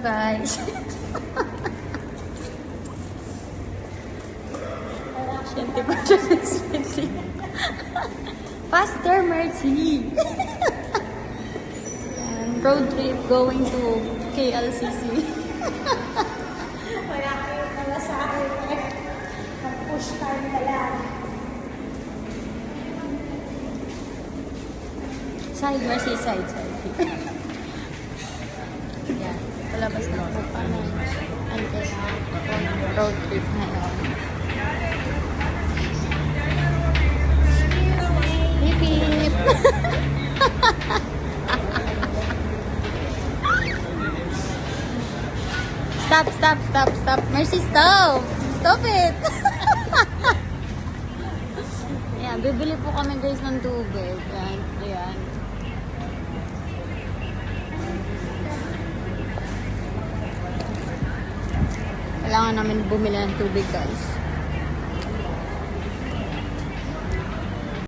guys. Siyempre siya sa siyempre. Faster, Mercy! Ayan, road trip going to KLCC. Wala kayo pala sa akin. Mag-push time. Side, Mercy, side, side. Yan, palabas na po kami. Ang kaya road trip ngayon. Hip! Stop, stop, stop, stop. Mercy, stop! Stop it! Ayan, bibili po kami guys ng tubig. Kailangan namin bumili ng tubig guys.